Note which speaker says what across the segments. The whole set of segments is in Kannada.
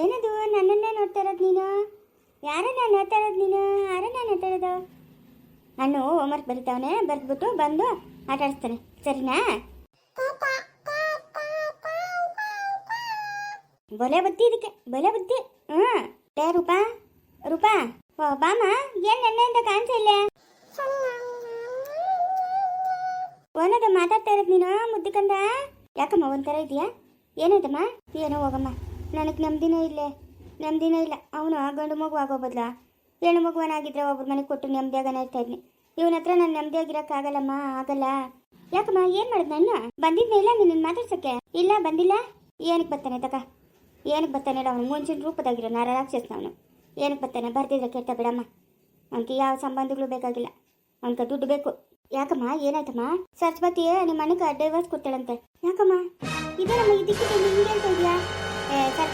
Speaker 1: ಏನದು? ನನ್ನನ್ನೇ ನೋಡ್ತಾ ಇರೋದು ನೀನು? ಯಾರನ್ನ ನೋಡ್ತಾ ಇರೋದು ನೀನು? ಯಾರನ್ನ ನೋಡ್ತಾ ಇರೋದು ನಾನು ಹೋಮ್ವರ್ಕ್ ಬರೀತಾವನೆ ಬರೆದ್ಬಿಟ್ಟು ಬಂದು ಆಟ ಆಡಿಸ್ತಾನೆ. ಸರಿನಾ? ಬೊಲೆ ಬುದ್ಧಿ ಇದಕ್ಕೆ ಬೊಲೆ ಬುದ್ಧಿ. ಹ್ಞೂ ಟೇ ರೂಪಾ ರೂಪಾ. ಓ ಬಾಮ ಏನ್ ನೆನ್ನೆಯಿಂದ ಇಲ್ಲ? ಓನದ ಮಾತಾಡ್ತಾ ಇರೋದು ನೀನು ಮುದ್ದಿಕಂದ? ಯಾಕಮ್ಮ ಒಂಥರ ಇದೆಯಾ? ಏನಾಯ್ತಮ್ಮ ಏನೋ ಹೋಗಮ್ಮ. ನನಗೆ ನೆಮ್ಮದಿನೇ ಇಲ್ಲೇ, ನೆಮ್ಮದಿನೇ ಇಲ್ಲ. ಅವನು ಗಂಡು ಮಗು ಆಗೋ ಬದಲ ಹೆಣ್ಣು ಮಗುವನಾಗಿದ್ರೆ ಒಬ್ಬರ ಮನೆಗೆ ಕೊಟ್ಟು ನೆಮ್ಮದಿಯಾಗನ ಇರ್ತಾ ಇದ್ನಿ. ಇವನ ಹತ್ರ ನಾನು ನೆಮ್ಮದಿಯಾಗಿರೋಕ್ಕಾಗಲ್ಲಮ್ಮ ಆಗಲ್ಲ. ಯಾಕಮ್ಮ, ಏನು ಮಾಡಿದ್ ನನ್ನ ಬಂದಿದ್ನೇ ಇಲ್ಲ ನಿನ್ನ ಮಾತಾಡ್ಸೋಕ್ಕೆ? ಇಲ್ಲ, ಬಂದಿಲ್ಲ. ಏನಕ್ಕೆ ಬರ್ತಾನೆ ತಕ? ಏನಕ್ಕೆ ಬರ್ತಾನೆ ಅವನು? ಮುಂಚಿನ ರೂಪದಾಗಿರೋ ನಾರ ಅವನು. ಏನಕ್ಕೆ ಬರ್ತಾನೆ ಬರ್ತಿದ್ರೆ ಕೆಟ್ಟ ಬಿಡಮ್ಮ. ಅವನಿಗೆ ಯಾವ ಸಂಬಂಧಗಳು ಬೇಕಾಗಿಲ್ಲ. ಅವನಿಗೆ ದುಡ್ಡು ಬೇಕು. ಯಾಕಮ್ಮ, ಏನಾಯ್ತಮ್ಮ? ಸರಸ್ವತಿಯೇ ನಿಮ್ಮ ಮನೆಗೆ ಡೈವರ್ಸ್ ಕೊಡ್ತಾಳಂತೆ. ಯಾಕಮ್ಮ? ಇದೇನಮ್ಮ ಇದಕ್ಕೆ ಹಿಂಗೆ ಹೇಳ್ತಾ ಇದೆಯಾ?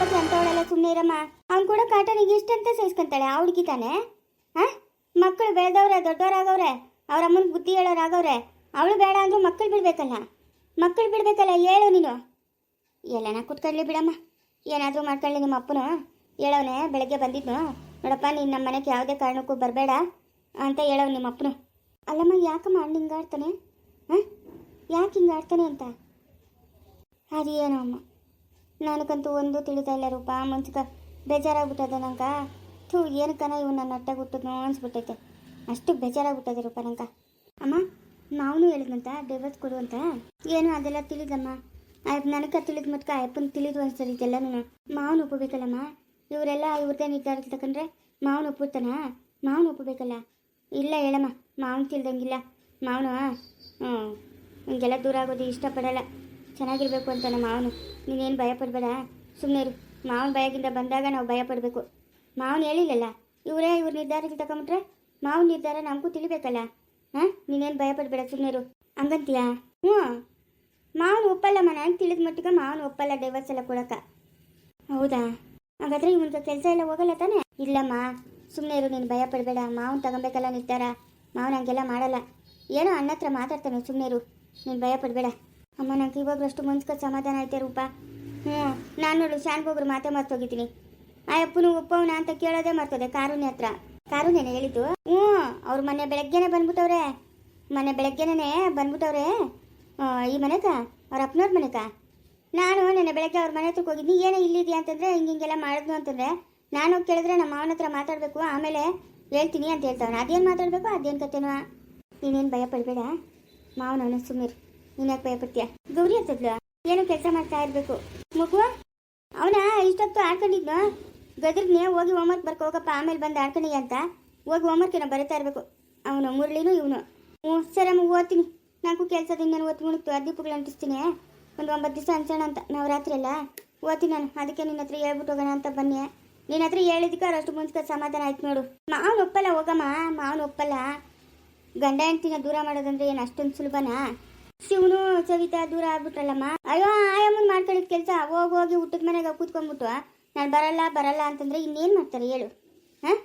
Speaker 1: ಸರಸ್ವತಿ ಅಂತವಳೆಲ್ಲ ಸುಮ್ಮನೆ ಇರಮ್ಮ. ಅವ್ನು ಕೂಡ ಕಾಟನಿಗೆ ಇಷ್ಟಂತ ಸಹಿಸ್ಕೊಂತಾಳೆ ಆ ಹುಡುಗಿ ತಾನೆ? ಹಾ ಮಕ್ಕಳು ಬೆಳೆದವ್ರೆ, ದೊಡ್ಡವರಾಗವ್ರೆ, ಅವ್ರ ಅಮ್ಮನ ಬುದ್ಧಿ ಹೇಳೋರಾಗವ್ರೆ, ಅವಳು ಬೇಡ ಅಂದ್ರೂ ಮಕ್ಕಳು ಬಿಡ್ಬೇಕಲ್ಲ. ಮಕ್ಕಳು ಬಿಡ್ಬೇಕಲ್ಲ, ಹೇಳು ನೀನು. ಎಲ್ಲನ ಕುತ್ಕೊಳ್ಳಿ ಬಿಡಮ್ಮ. ಏನಾದರೂ ಮಾಡ್ಕೊಳ್ಳಿ ನಿಮ್ಮ ಅಪ್ಪನು. ಹೇಳವನೆ, ಬೆಳಗ್ಗೆ ಬಂದಿದ್ನು. ನೋಡಪ್ಪ, ನೀನು ನಮ್ಮ ಮನೆಗೆ ಯಾವುದೇ ಕಾರಣಕ್ಕೂ ಬರಬೇಡ ಅಂತ ಹೇಳೋನು ನಿಮ್ಮ ಅಪ್ಪನು. ಅಲ್ಲಮ್ಮ, ಯಾಕಮ್ಮ ಅಣ್ಣ ಹಿಂಗಾಡ್ತಾನೆ? ಹಾಂ ಯಾಕೆ ಹಿಂಗಾಡ್ತಾನೆ ಅಂತ? ಅದೇನೋ ಅಮ್ಮ. ನನಗಂತೂ ಒಂದು ತಿಳಿತಾ ಇಲ್ಲ ರೂಪ. ಮನ್ಸಿಗ ಬೇಜಾರಾಗ್ಬಿಟ್ಟದೆ ನಂಗೆ. ಥೂ ಏನಕ್ಕನ ಇವು ನನ್ನ ಹೊಟ್ಟೆಗೆ ಹುಟ್ಟಿದ್ನೋ ಅನ್ಸ್ಬಿಟ್ಟೈತೆ. ಅಷ್ಟು ಬೇಜಾರಾಗ್ಬಿಟ್ಟದೆ ರೂಪ ನಂಗೆ. ಅಮ್ಮ ಮಾವನು ಹೇಳಿದ್ನಂತ ಡೈವರ್ಸ್ ಕೊಡು ಅಂತ? ಏನು, ಅದೆಲ್ಲ ತಿಳಿದಮ್ಮ? ನನಗೆ ತಿಳಿದ ಮಟ್ಕ ಅಯ್ಯಪ್ಪನ ತಿಳಿದು ಅನ್ಸರಿ ಇದೆಲ್ಲನೂ. ಮಾವನ ಒಪ್ಪಬೇಕಲ್ಲಮ್ಮ? ಇವರೆಲ್ಲ ಇವ್ರದ್ದೇ ನಿರ್ಧಾರ ತಕೊಂಡ್ರೆ ಮಾವನ ಒಪ್ಪುತ್ತಾನ ಮಾವನು ಒಪ್ಪಬೇಕಲ್ಲ? ಇಲ್ಲ, ಹೇಳಮ್ಮ. ಮಾವನು ತಿಳ್ದಂಗಿಲ್ಲ. ಮಾವನು ಹ್ಞೂ ಹಿಂಗೆಲ್ಲ ದೂರ ಆಗೋದು ಇಷ್ಟಪಡಲ್ಲ. ಚೆನ್ನಾಗಿರ್ಬೇಕು ಅಂತ ನಮ್ಮ ಮಾವನು. ನೀನೇನು ಭಯಪಡಬೇಡ ಸುಮ್ಮನೆ ಇರು. ಮಾವನ ಭಯದಿಂದ ಬಂದಾಗ ನಾವು ಭಯಪಡಬೇಕು ಮಾವನು ಹೇಳಿಲ್ಲಲ್ಲ? ಇವರೇ ಇವ್ರ ನಿರ್ಧಾರಕ್ಕೆ ತಗೊಂಬಿಟ್ರೆ ಮಾವನ ನಿರ್ಧಾರ ನಮಗೂ ತಿಳಿಬೇಕಲ್ಲ? ಹಾಂ? ನೀನೇನು ಭಯಪಡಬೇಡ ಸುಮ್ಮನೆ ಇರು. ಹಂಗಂತೀಯಾ? ಹ್ಞೂ. ಮಾವನು ಒಪ್ಪಲ್ಲಮ್ಮ. ನನಗೆ ತಿಳಿದ ಮಟ್ಟಿಗೆ ಮಾವನು ಒಪ್ಪಲ್ಲ ಡೈವರ್ಸ್ ಎಲ್ಲ ಹೌದಾ? ಹಾಗಾದ್ರೆ ಇವನಿಗೆ ಕೆಲಸ ಎಲ್ಲ ಹೋಗಲ್ಲ ತಾನೆ? ಇಲ್ಲಮ್ಮ. ಸುಮ್ಮನೆ ಇರು, ನೀನು ಭಯ ಪಡಬೇಡ. ಮಾವನ್ ತಗೊಬೇಕಲ್ಲ ನಿರ್ಧಾರ. ಮಾವನ ಹಂಗೆಲ್ಲ ಮಾಡಲ್ಲ. ಏನೋ ಅಣ್ಣ ಮಾತಾಡ್ತಾನೆ ಸುಮ್ಮನೆ ಇರು. ನೀನು ಭಯ ಪಡಬೇಡ. ಅಮ್ಮ ನಂಗೆ ಇವಾಗಲೂ ಅಷ್ಟು ಮನ್ಸ್ಕ ಸಮಾಧಾನ ಐತೆ ರೂಪ. ಹ್ಞೂ ನಾನು ನೋಡು ಶಾನ್ಗೋಗ್ರು ಮಾತೇ ಮರ್ತೋಗಿದ್ದೀನಿ ಆ ಅಪ್ಪನು ಒಪ್ಪವನ ಅಂತ ಕೇಳೋದೇ ಮರ್ತದೆ ಕಾರುಣ್ಯ ಹತ್ರ. ಕಾರುಣ್ಯನೇ ಹೇಳಿದ್ದು? ಹ್ಞೂ ಅವ್ರ ಮನೆ ಬೆಳಗ್ಗೆನೆ ಬಂದ್ಬಿಟ್ಟವ್ರೆ. ಮನೆ ಬೆಳಗ್ಗೆನೇ ಬಂದ್ಬಿಟ್ಟವ್ರೆ. ಈ ಮನೆಕ ಅವ್ರ ಅಪ್ಪನವ್ರ ಮನೆಕ ನಾನು ನೆನ್ನೆ ಬೆಳಗ್ಗೆ ಅವ್ರ ಮನೆ ಹತ್ರಕ್ಕೆ ಹೋಗಿದ್ದೀನಿ ಏನೇ ಇಲ್ಲಿದೆಯಾ ಅಂತಂದರೆ ಹಿಂಗೆ ಹಿಂಗೆಲ್ಲ ಮಾಡಿದ್ನು ಅಂತಂದರೆ ನಾನು ಕೇಳಿದ್ರೆ ನಮ್ಮ ಮಾವನ ಹತ್ರ ಮಾತಾಡಬೇಕು ಆಮೇಲೆ ಹೇಳ್ತೀನಿ ಅಂತ ಹೇಳ್ತಾವನ. ಅದೇನು ಮಾತಾಡಬೇಕು ಅದೇನು ಕತೆನೋ? ನೀನೇನು ಭಯ ಪಡಬೇಡ. ಮಾವನವನ ಸುಮ್ಮೀರ್ ನೀನು ಭಯಪಡ್ತೀಯ ಭಯ ಪಡ್ತೀಯ? ಗೌರಿ ಅಂತದ್ಲು. ಏನೋ ಕೆಲಸ ಮಾಡ್ತಾ ಇರಬೇಕು. ಮಗು, ಅವನ ಇಷ್ಟೊತ್ತು ಆಡ್ಕೊಂಡಿದ್ನು? ಗದ್ರನ್ನೇ ಹೋಗಿ ಹೋಮ್ವರ್ಕ್ ಬರ್ಕೊ ಹೋಗಪ್ಪ, ಆಮೇಲೆ ಬಂದು ಆಡ್ಕೊಂಡಿ ಅಂತ. ಹೋಗಿ ಹೋಮ್ವರ್ಕ್ ಏನೋ ಬರೀತಾ ಇರಬೇಕು. ಅವನು ಮುರಳಿನೂ ಇವನು. ಹ್ಞೂ ಸರಮ್ಮ ಓದ್ತೀನಿ. ನಾಲ್ಕು ನಾನು ಇನ್ನೇನು ಒತ್ತು ಮುಳುಗ್ತು ದೀಪಗಳು ಅಂಟಿಸ್ತೀನಿ. ಒಂದು ಒಂಬತ್ತು ದಿವಸ ಅನ್ಸೋಣ ಅಂತ. ನಾವು ರಾತ್ರಿ ಎಲ್ಲ ಓದ್ತೀನಿ ನಾನು. ಅದಕ್ಕೆ ನಿನ್ನ ಹತ್ರ ಹೇಳ್ಬಿಟ್ಟು ಹೋಗೋಣ ಅಂತ ಬನ್ನಿ. ನಿನ್ನ ಹತ್ರ ಹೇಳಿದಕ್ಕೆ ಅಷ್ಟು ಮುಂಚೆ ಸಮಾಧಾನ ಆಯ್ತು ನೋಡು. ಮಾವನ ಒಪ್ಪಲ್ಲ, ಹೋಗಮ್ಮ. ಮಾವನ ಒಪ್ಪಲ್ಲ. ಗಂಡ ಹೆಂಡ್ತಿನ ದೂರ ಮಾಡೋದಂದ್ರೆ ಏನು ಅಷ್ಟೊಂದು ಸುಲಭನಾ? ಶಿವನು ಸವಿತಾ ದೂರ ಆಗ್ಬಿಟ್ರಲ್ಲಮ್ಮ? ಅಯ್ಯೋ ಆಯಮ್ಮನ್ ಮಾಡ್ಕೊಳ್ಳಿದ ಕೆಲಸ. ಹೋಗಿ ಹೋಗಿ ಊಟದ ಮನೆಗೆ ಕೂತ್ಕೊಂಡ್ಬಿಟ್ಟು, ನಾನು ಬರಲ್ಲ ಬರಲ್ಲ ಅಂತಂದ್ರೆ ಇನ್ನೇನು ಮಾಡ್ತಾರೆ ಹೇಳು. ಹಾಂ?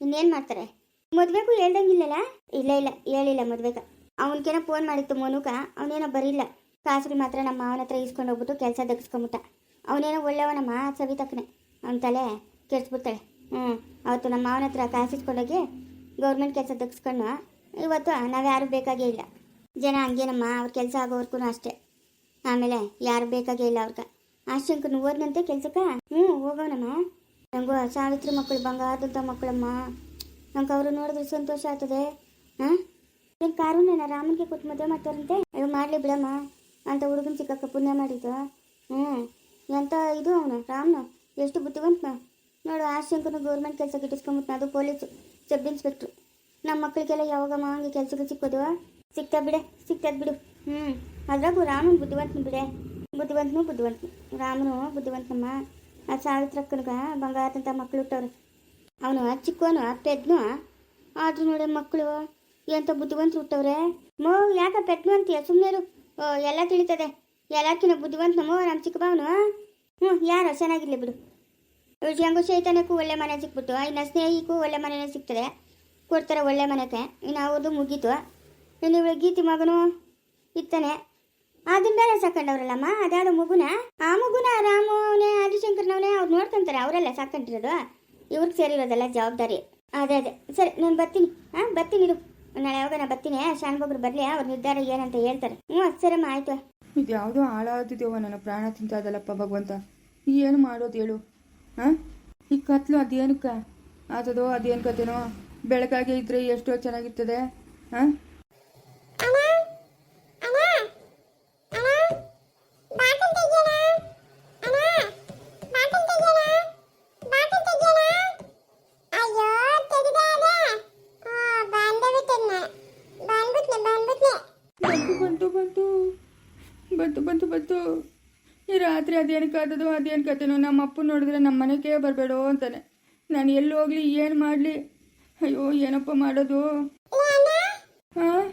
Speaker 1: ಇನ್ನೇನು ಮಾಡ್ತಾರೆ? ಮದ್ವೆಗೂ ಹೇಳ್ದಂಗಿಲ್ಲಲ್ಲ? ಇಲ್ಲ ಇಲ್ಲ, ಹೇಳಿಲ್ಲ ಮದ್ವೆಗ. ಅವನಿಗೇನೋ ಫೋನ್ ಮಾಡಿತ್ತು ಮೋನುಕ ಅವನೇನೋ ಬರಿಲ್ಲ. ಕಾಸುಗಳು ಮಾತ್ರ ನಮ್ಮ ಮಾವನ ಹತ್ರ ಇಸ್ಕೊಂಡು ಹೋಗ್ಬಿಟ್ಟು ಕೆಲಸ ದಗ್ಸ್ಕೊಂಬಿಟ್ಟ ಅವನೇನೋ ಒಳ್ಳೆಯವನಮ್ಮ ಸವಿತಕ್ಕನೆ. ಅವನ ತಲೆ ಕೆಡ್ಸ್ಬಿಡ್ತಾಳೆ. ಹ್ಞೂ ಅವತ್ತು ನಮ್ಮ ಮಾವನ ಹತ್ರ ಕಾಸು ಇಸ್ಕೊಂಡೋಗಿ ಗೌರ್ಮೆಂಟ್ ಕೆಲಸ ತೆಗೆಸ್ಕೊಂಡು ಇವತ್ತು ನಾವ್ಯಾರು ಬೇಕಾಗೇ ಇಲ್ಲ. ಜನ ಹಂಗೇನಮ್ಮ, ಅವ್ರ ಕೆಲಸ ಆಗೋವರ್ಗೂ ಅಷ್ಟೇ. ಆಮೇಲೆ ಯಾರು ಬೇಕಾಗೇ ಇಲ್ಲ ಅವ್ರಿಗೆ. ಆಶಂಕನು ಓದ್ನಂತೆ ಕೆಲ್ಸಕ್ಕ? ಹ್ಞೂ ಹೋಗೋಣಮ್ಮ ನಂಗೂ ಸಾವಿತ್ರಿ ಮಕ್ಕಳು ಬಂಗಾರದಂಥ ಮಕ್ಕಳಮ್ಮ. ನಂಗೆ ಅವರು ನೋಡಿದ್ರೆ ಸಂತೋಷ ಆಗ್ತದೆ. ಹಾಂ ಏನು ನಾನು ರಾಮನಿಗೆ ಕೊಟ್ಟು ಮದುವೆ ಮಾಡ್ತಾರಂತೆ? ಅಯ್ಯೋ, ಮಾಡಲಿ ಬಿಡಮ್ಮ. ಅಂತ ಹುಡುಗನ ಚಿಕ್ಕಕ್ಕ ಪುಣ್ಯ ಮಾಡಿದ್ದು. ಹ್ಞೂ. ಎಂಥ ಇದು ಅವನು, ರಾಮನು? ಎಷ್ಟು ಬುದ್ಧಿವಂತ ನೋಡು ಆಶಂಕನು ಗೌರ್ಮೆಂಟ್ ಕೆಲಸಕ್ಕೆ ಇಟ್ಟಿಸ್ಕೊಂಬಿಟ್ಟು ಅದು ಪೊಲೀಸ್ ಸಬ್ ಇನ್ಸ್ಪೆಕ್ಟ್ರು. ನಮ್ಮ ಮಕ್ಕಳಿಗೆಲ್ಲ ಯಾವಾಗಮ್ಮ ಹಂಗೆ ಕೆಲಸಕ್ಕೆ ಸಿಕ್ಕೋದು? ಸಿಗ್ತಾ ಬಿಡೆ ಸಿಗ್ತದ ಬಿಡು. ಹ್ಞೂ ಅದ್ರಾಗೂ ರಾಮನ್ ಬುದ್ಧಿವಂತನ ಬಿಡೆ. ಬುದ್ಧಿವಂತನು ಬುದ್ಧಿವಂತನು. ರಾಮನು ಬುದ್ಧಿವಂತನಮ್ಮ. ಆ ಸಾವಿತ್ರಕ್ಕನಿಗೆ ಬಂಗಾರದಂಥ ಮಕ್ಕಳು ಹುಟ್ಟವ್ರು ಅವನು ಚಿಕ್ಕವನು ಪೆದ್ನು ಆದ್ರೂ ನೋಡಿ ಮಕ್ಕಳು ಎಂತ ಬುದ್ಧಿವಂತರು ಹುಟ್ಟವ್ರೆ. ಮೋ ಯಾಕ ಪೆದ್ನು ಅಂತೀಯ? ಸುಮ್ಮನೆ ಎಲ್ಲ ತಿಳಿತದೆ. ಎಲ್ಲಕ್ಕಿನ ಬುದ್ಧಿವಂತನಮ್ಮ ನಮ್ಮ ಚಿಕ್ಕಬವನು ಹ್ಞೂ ಯಾರು? ಚೆನ್ನಾಗಿರ್ಲಿ ಬಿಡು. ಹೆಂಗು ಚೈತನ್ಯಕ್ಕೂ ಒಳ್ಳೆ ಮನೆ ಸಿಕ್ಬಿಟ್ಟು ಇನ್ನು ಸ್ನೇಹಿಗೂ ಒಳ್ಳೆ ಮನೆನೇ ಸಿಗ್ತದೆ. ಕೊಡ್ತಾರೆ ಒಳ್ಳೆ ಮನೆಗೆ. ಇನ್ನು ಅವ್ರದ್ದು ಮುಗೀತು. ಇನ್ನು ಇವಳ ಗೀತಿ ಮಗನು ಇತ್ತಾನೆ. ಅದನ್ನ ಬೇರೆ ಸಾಕೊಂಡವ್ರಲ್ಲಮ್ಮ ಅದ್ಯಾವುದೋ ಮಗುನ. ಆ ಮಗುನ ರಾಮವನೇ ಆದಿಶಂಕರ್ನವನೇ ಅವ್ರು ನೋಡ್ಕೊಂತಾರೆ, ಅವರೆಲ್ಲ ಸಾಕೊಂಡಿರೋದು. ಇವ್ರಿಗೆ ಸೇರಿರೋದೆಲ್ಲ ಜವಾಬ್ದಾರಿ. ಅದೇ ಅದೇ. ಸರಿ, ನಾನು ಬರ್ತೀನಿ. ಹಾಂ ಬರ್ತೀನಿ ಇದು ನಾಳೆ ಯಾವಾಗ ನಾನು ಬರ್ತೀನಿ ಶಾನ್ಬೊಬ್ರು ಬರಲಿ ಅವ್ರ ನಿರ್ಧಾರ ಏನಂತ ಹೇಳ್ತಾರೆ. ಹ್ಞೂ ಸರಮ್ಮ ಆಯಿತು.
Speaker 2: ಇದು ಯಾವುದೋ ಹಾಳಾಗ್ತಿದ್ಯವ ನನ್ನ ಪ್ರಾಣ ತಿಂತದಲ್ಲಪ್ಪ ಭಗವಂತ. ಏನು ಮಾಡೋದು ಹೇಳು. ಹಾಂ ಈ ಕತ್ಲು ಅದೇನಕ್ಕ ಆತದೋ ಅದೇನು ಕತೆನೋ ಬೆಳಕಾಗೆ ಇದ್ರೆ ಎಷ್ಟೋ ಚೆನ್ನಾಗಿರ್ತದೆ. ಹಾಂ ಬಂತು ಬಂತು ಬಂತು. ಈ ರಾತ್ರಿ ಅದೇನಕ್ಕೆ ಆದದೋ ಅದೇನು ಕತೆನೋ ನಮ್ಮ ಅಪ್ಪ ನೋಡಿದ್ರೆ ನಮ್ಮ ಮನೆಗೆ ಬರಬೇಡೋ ಅಂತಾನೆ. ನಾನು ಎಲ್ಲಿ ಹೋಗ್ಲಿ, ಏನು ಮಾಡಲಿ? ಅಯ್ಯೋ, ಏನಪ್ಪ ಮಾಡೋದು? ಹಾಂ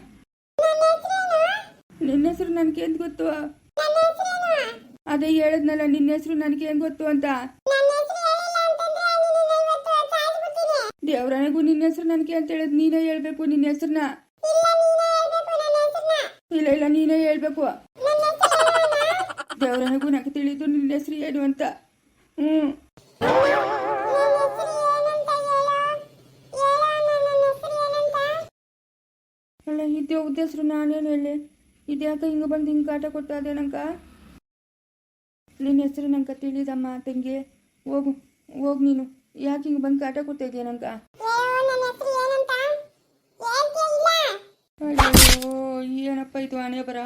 Speaker 2: ನಿನ್ನ ಹೆಸರು ನನಗೆ ಏನು ಗೊತ್ತು? ಅದೇ ಹೇಳಿದ್ನಲ್ಲ, ನಿನ್ನ ಹೆಸರು ನನಗೆ ಏನು ಗೊತ್ತು ಅಂತ? ದೇವ್ರನಿಗೂ ನಿನ್ನ ಹೆಸರು ನನಗೆ ಅಂತ ಹೇಳಿದ್ ನೀನೇ ಹೇಳ್ಬೇಕು ನಿನ್ನ ಹೆಸರನ್ನ. ಇಲ್ಲ ಇಲ್ಲ, ನೀನೇ ಹೇಳ್ಬೇಕು. ದೇವ್ರನಿಗೂ ನನಗೆ ತಿಳಿದು ನಿನ್ನ ಹೆಸರು ಏನು ಅಂತ. ಹ್ಞೂ ಅಲ್ಲ ಇದ್ದೇ ಹೆಸರು ನಾನೇನು ಹೇಳಿ? ಇದ್ಯಾಕೆ ಹಿಂಗೆ ಬಂದು ಹಿಂಗೆ ಕಾಟ ಕೊಟ್ಟು ಅದೇನಂಕ ನಿನ್ನ ಹೆಸರು ನಂಗೆ ತಿಳಿದಮ್ಮ ತಂಗಿ. ಹೋಗು ಹೋಗು ನೀನು. ಯಾಕೆ ಹಿಂಗೆ ಬಂದು ಕಾಟ ಕೊಡ್ತಾ ಇದೆಯಾ ಅಯ್ಯೋ ಏನಪ್ಪ ಇದು ಹಣೆ ಬರ?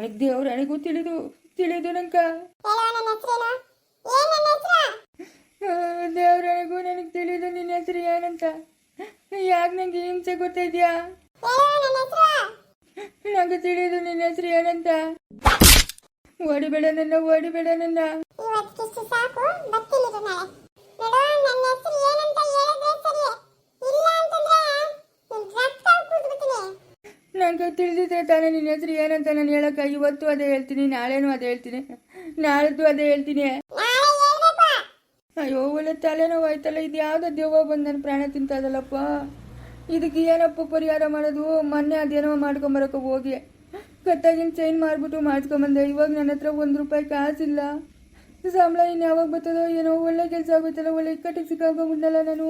Speaker 2: ನನಗೆ ದೇವ್ರ ಹಣೆಗೂ ತಿಳಿದು ತಿಳಿದು ನಂಕ ದೇವ್ರ ಹಣೆಗೂ ನನಗೆ ತಿಳಿದು ನಿನ್ನ ಹೆಸರು ಏನಂತ ಯಾಕೆ ನಂಗೆ ಹಿಂಸೆ ಗೊತ್ತಿದ್ಯಾ ನಂಗೆ ತಿಳಿದು ನಿನ್ನ ಹೆಸರು ಏನಂತ ಓಡಿಬೇಡ ನನ್ನ ಓಡಿಬೇಡ ನನ್ನ.
Speaker 3: ಇವತ್ತಿಷ್ಟು ಸಾಕು ಬರ್ತೀನಿ ನನ್ನ ಹೆಸರು ಏನಂತ ಹೇಳಿದ್ರೆ ಸರಿ ಇಲ್ಲ ಅಂತಂದ್ರೆ ನಿನ್ ರಕ್ತ ಕುಡ್ಬಿಡ್ತೀನಿ
Speaker 2: ನಂಗೆ ತಿಳಿದಿದ್ರೆ ತಾನೇ ನಿನ್ನ ಹೆಸರು ಏನಂತ ನಾನು ಹೇಳಕ್ಕ? ಇವತ್ತು ಅದೇ ಹೇಳ್ತೀನಿ, ನಾಳೆನೂ ಅದೇ ಹೇಳ್ತೀನಿ. ನಾಳೆದ್ದು ಅದೇ ಹೇಳ್ತೀನಿ. ಅಯ್ಯೋ, ಒಳ್ಳೆ ತಲೆನೋವು ಆಯ್ತಲ್ಲ, ಇದು ಯಾವುದೋ ದೇವ ಬಂದು ನನ್ನ ಪ್ರಾಣ ತಿಂತದಲ್ಲಪ್ಪ ಇದಕ್ಕೆ ಏನಪ್ಪ ಪರಿಹಾರ ಮಾಡೋದು? ಮೊನ್ನೆ ಅದೇನೋ ಮಾಡ್ಕೊಂಬರಕ್ಕೆ ಹೋಗಿ. ಕತ್ತಾಗಿನ ಚೈನ್ ಮಾಡ್ಬಿಟ್ಟು ಮಾಡ್ಕೊಂಬಂದೆ. ಇವಾಗ ನನ್ನ ಹತ್ರ ಒಂದು ರೂಪಾಯಿ ಕಾಸಿಲ್ಲ. ಸಂಬಳ ಇನ್ನು ಯಾವಾಗ ಬರ್ತದೋ ಏನೋ ಒಳ್ಳೆ ಕೆಲಸ ಆಗುತ್ತಲ್ಲ ಒಳ್ಳೆ ಇಕ್ಕಟ್ಟಿಗೆ ಸಿಕ್ಕಾಕೊಂಡ್ಬಿಟ್ನಲ್ಲ ನಾನು.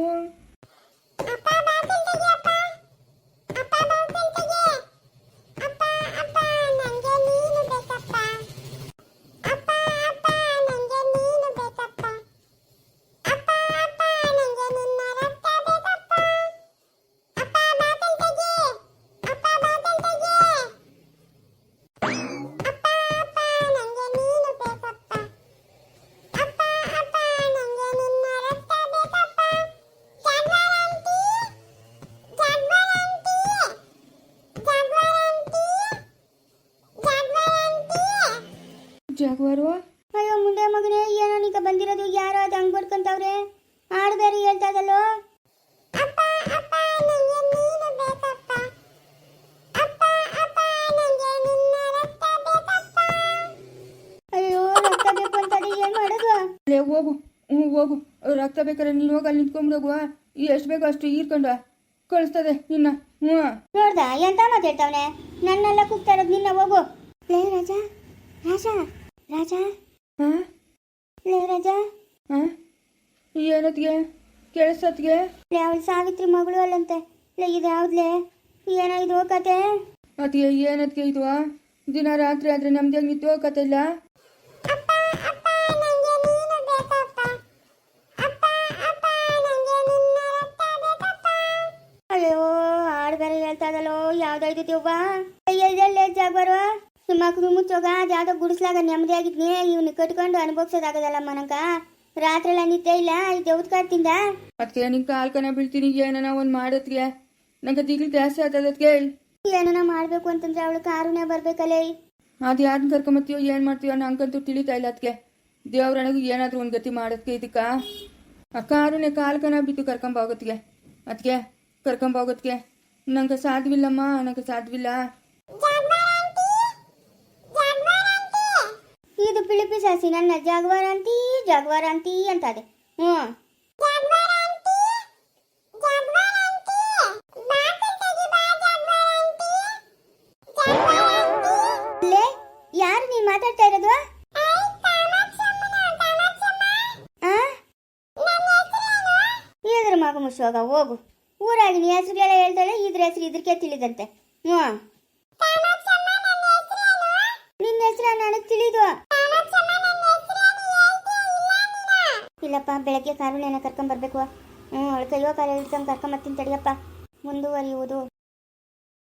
Speaker 2: ಜಾಗುವಾರು
Speaker 1: ಅಯ್ಯೋ ಮುಂದೆ ಮಗನೇ ಏನೋ ನೀಗ ಬಂದಿರೋದು ಯಾರೋ ಅದು ಹಂಗ್ ಬಡ್ಕೊಂತವ್ರೆ ಹಾಡು ಬೇರೆ ಹೇಳ್ತಾ ಇದಲ್ಲೋ?
Speaker 3: ಅಪ್ಪ ಅಪ್ಪ ನಂಗೆ ನೀನು ಬೇಕಪ್ಪ. ಅಪ್ಪ ಅಪ್ಪ ನಂಗೆ ನಿನ್ನ ರಕ್ತ ಬೇಕಪ್ಪ.
Speaker 1: ಅಯ್ಯೋ ರಕ್ತ ಬೇಕು ಅಂತ ಏನ್ ಮಾಡೋದು?
Speaker 2: ಅಲ್ಲೇ ಹೋಗು ಹ್ಞೂ ಹೋಗು. ರಕ್ತ ಬೇಕಾದ್ರೆ ನೀನು ಹೋಗಿ ಅಲ್ಲಿ ನಿಂತ್ಕೊಂಬಿಡೋಗುವ ಎಷ್ಟು ಬೇಕೋ ಅಷ್ಟು ಈರ್ಕೊಂಡ. ಕಳಿಸ್ತದೆ ನಿನ್ನ. ಹ್ಞೂ
Speaker 1: ನೋಡ್ದ ಎಂತ ಮಾತಾಡ್ತಾವನೆ? ನನ್ನೆಲ್ಲ ಕೂಗ್ತಾ ಇರೋದು ನಿನ್ನ ಹೋಗು. ಲೇ ರಾಜ ರಾಜ. ರಾಜ?
Speaker 2: ಹಾಂ?
Speaker 1: ಲೇ ರಾಜಾ?
Speaker 2: ಹಾಂ? ಏನತ್ಗೆ? ಕೇಳಿಸತ್ಗೆ
Speaker 1: ಲೇ ಅವಳು ಸಾವಿತ್ರಿ ಮಗಳು ಅಲ್ಲಂತೆ. ಲೇ ಇದು ಯಾವ್ದ್ಲೇ? ಏನೋ ಇದು ಕತೆ?
Speaker 2: ಅದಕ್ಕೆ ಏನತ್ಗೆ ಇದು? ದಿನ ರಾತ್ರಿ ಆದ್ರೆ ನಮ್ದು ನಿಂತು ಕತೆ ಇಲ್ಲ?
Speaker 1: ಅಯ್ಯೋ ಹಾಡು ಬೇರೆ ಹೇಳ್ತಾ ಇದಲ್ಲೋ ಯಾವ್ದಾಯ್ತು ಜಾಗ ಬರುವ? ಮಕ್ಳು ಮುಚ್ಚೋಗ ಅದ್ಯಾವುದೋ ಗುಡಿಸ್ಲಾಗ ನೆಮ್ಮದಿ ಆಗಿದ್ನೇ ಇವ್ನ ಕಟ್ಕೊಂಡು ಅನುಭವಿಸೋದಾಗದಲ್ಲಮ್ಮ ನಂಗ. ರಾತ್ರಿ ಎಲ್ಲ ನಿದ್ದೆ ಇಲ್ಲ ಈ ದೇವ್ದ ಕಾಡ್ತಿಂದ
Speaker 2: ಅದಕ್ಕೆ ನಿಂಗೆ ಕಾಲ್ಕನ ಬೀಳ್ತೀನಿ ಏನನ ಒಂದು ಮಾಡೋದ್ಗೆ ನಂಗೆ ದಿಗ್ಲು ಜಾಸ್ತಿ ಆತದಕ್ಕೆ
Speaker 1: ಏನನ ಮಾಡ್ಬೇಕು ಅಂತಂದ್ರೆ ಅವಳು ಕಾರುನೇ ಬರ್ಬೇಕಲ್ಲೇ
Speaker 2: ಅದು ಯಾರನ್ನ ಕರ್ಕೊಂಬತ್ತೀಯೋ ಏನು ಮಾಡ್ತೀಯೋ ನಂಗಂತೂ ತಿಳಿತಾ ಇಲ್ಲ ಅದಕ್ಕೆ ದೇವ್ರನಿಗೂ ಏನಾದರೂ ಒಂದು ಗತಿ ಮಾಡೋದಕ್ಕೆ ಇದಕ್ಕೆ. ಆ ಕಾರುನೇ ಕಾಲ್ಕನ ಬಿದ್ದು ಕರ್ಕೊಂಬೋಗತ್ಗೆ ಅದಕ್ಕೆ ಕರ್ಕೊಂಬೋಗತ್ಗೆ ನಂಗೆ ಸಾಧ್ಯವಿಲ್ಲಮ್ಮ ನಂಗೆ ಸಾಧ್ಯವಿಲ್ಲ
Speaker 1: ಪಿಳಿಪಿ ಸಾಸಿ ನನ್ನ
Speaker 3: ಜಾಗ್ವಾರ್ ಅಂತಿ ಜಾಗ್ವಾರ್ ಅಂತಿ ಅಂತದೆ.
Speaker 1: ಹ್ಞೂ. ಯಾರು ನೀ ಮಾತಾಡ್ತಾ ಇರೋದು? ಇದ್ರ ಮಗು ಹೋಗು. ಹೆಸರುಗಳೆಲ್ಲ ಹೇಳ್ತಾಳೆ, ಇದ್ರ ಹೆಸರು ಇದ್ರಕ್ಕೆ ತಿಳಿದಂತೆ. ಹ್ಞೂ.
Speaker 3: ನಿನ್ನ
Speaker 1: ಹೆಸರ ನನಗೆ ತಿಳಿದು. ಇಲ್ಲಪ್ಪ ಬೆಳಗ್ಗೆ ಕಾರುಣ್ಯನ ಕರ್ಕೊಂಡ್ಬರ್ಬೇಕು ಹ್ಞೂ ಅವಳು ಕೈಯೋ ಕಾಲ ಹಿಡ್ಕೊಂಡು ಕರ್ಕೊಂಬರ್ತೀನಿ ತಡಿಯಪ್ಪ. ಮುಂದುವರಿಯುವುದು.